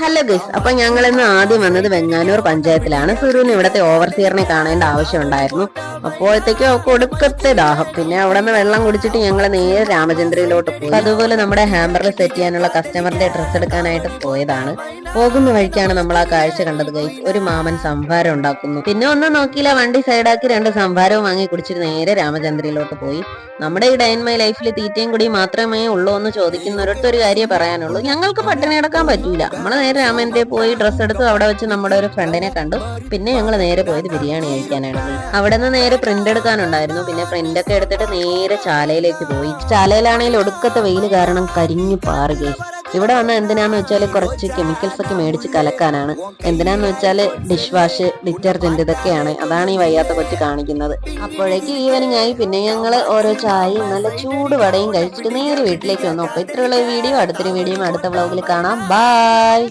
Hello guys അപ്പൊ ഞങ്ങൾ ഇന്ന് ആദ്യം വന്നത് വെങ്ങാനൂർ പഞ്ചായത്തിലാണ്. സുരുവിന് ഇവിടത്തെ ഓവർസിയറിനെ കാണേണ്ട ആവശ്യം ഉണ്ടായിരുന്നു അപ്പോഴത്തേക്കും കൊടുക്കത്തെ ദാഹം. പിന്നെ അവിടെ നിന്ന് വെള്ളം കുടിച്ചിട്ട് ഞങ്ങൾ നേരെ രാമചന്ദ്രയിലോട്ട് പോയി. അതുപോലെ നമ്മുടെ ഹാമ്പറിൽ സെറ്റ് ചെയ്യാനുള്ള കസ്റ്റമറിന്റെ ഡ്രസ്സ് എടുക്കാനായിട്ട് പോയതാണ്. പോകുന്ന വഴിക്കാണ് നമ്മൾ ആ കാഴ്ച കണ്ടത് ഗൈസ് ഒരു മാമൻ സംഭാരം ഉണ്ടാക്കുന്നു. പിന്നെ ഒന്നും നോക്കിയില്ല വണ്ടി സൈഡാക്കി രണ്ട് സംഭാരവും വാങ്ങി കുടിച്ചിട്ട് നേരെ രാമചന്ദ്രയിലോട്ട് പോയി. നമ്മുടെ ഈ ഡൈൻ മൈ ലൈഫിൽ തീറ്റയും കൂടി മാത്രമേ ഉള്ളൂ എന്ന് ചോദിക്കുന്നവരടുത്ത് ഒരു കാര്യം പറയാനുള്ളൂ. ഞങ്ങൾക്ക് പട്ടിണി കിടക്കാൻ പറ്റൂല. നമ്മൾ നേരെ രാമന്റെ പോയി ഡ്രസ്സ് എടുത്ത് അവിടെ വെച്ച് നമ്മുടെ ഒരു ഫ്രണ്ടിനെ കണ്ടു. പിന്നെ ഞങ്ങൾ നേരെ പോയത് ബിരിയാണി കഴിക്കാനാണ്. അവിടെ നിന്ന് നേരെ പ്രിന്റ് എടുക്കാനുണ്ടായിരുന്നു. പിന്നെ പ്രിന്റ് ഒക്കെ എടുത്തിട്ട് നേരെ ചാലയിലേക്ക് പോയി. ചാലയിലാണെങ്കിൽ ഒടുക്കത്തെ വെയിൽ കാരണം കരിഞ്ഞു പാറുകയും ഇവിടെ വന്ന എന്തിനാന്ന് വെച്ചാൽ കുറച്ച് കെമിക്കൽസ് ഒക്കെ മേടിച്ച് കലക്കാനാണ്. എന്തിനാന്ന് വെച്ചാൽ ഡിഷ് വാഷ് ഡിറ്റർജന്റ് ഇതൊക്കെയാണ്. അതാണ് ഈ വയ്യാത്ത കൊച്ച് കാണിക്കുന്നത്. അപ്പോഴേക്ക് ഈവനിങ് ആയി. പിന്നെ ഞങ്ങൾ ഓരോ ചായയും നല്ല ചൂട് വടയും കഴിച്ചിട്ട് നേരെ വീട്ടിലേക്ക് വന്നു. അപ്പൊ ഇത്രയുള്ള വീഡിയോ അടുത്തൊരു വീഡിയോ അടുത്ത വ്ളോഗിൽ കാണാം. ബൈ